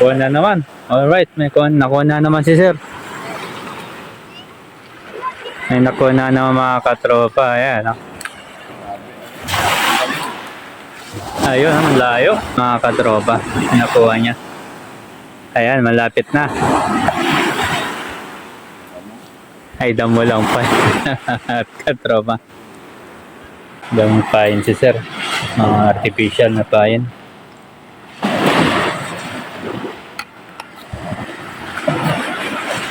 Kuha na naman. Alright, may kuha, nakuha na naman si sir. May nakuha na naman mga katropa. Ayan, oh. Ayun, ang layo. Mga katropa. Nakuha niya. Ayan, malapit na. Ay, damo lang pa. katropa. Damo pain si sir. Mga artificial na pain.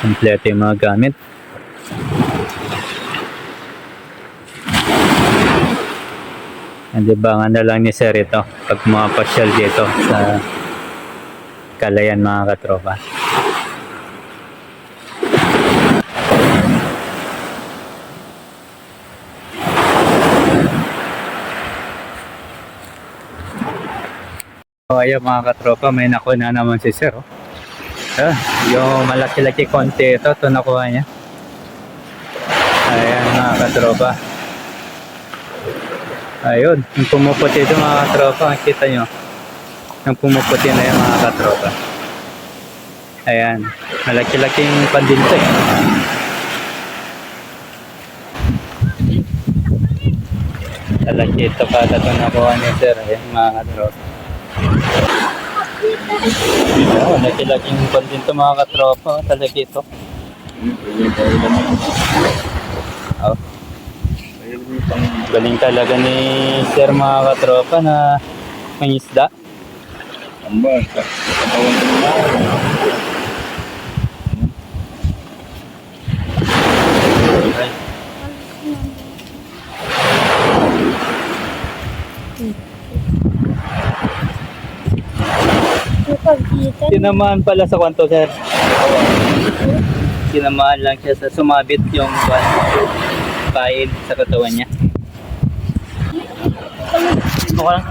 Kompleto yung mga gamit. Ang libangan na lang ni Sir ito pag mga pasyal dito sa Kalayan mga katropa. So ayun mga katropa, may nakuha na naman si Sir. Oh. Ah, yung malaki-laki konti ito, ito nakuha niya. Ayan mga katropa. Ayun, yung pumuputi ito mga katropa, kita nyo. Yung pumuputi na yung mga katropa. Ayan, malaki-laking pandinto eh. Talaki ito pa ito nakuha ni Sir, ayan mga katropa. Oo, laki-laking pandinto mga katropa, talaki ito. Oh. Galing talaga ni Sir mga katropa na may isda. Amba, katawan. Pagkita. Tinamaan pala sa kwanto, Sir. Tinamaan lang siya sa sumabit yung kain sa katawan niya. Okay lang.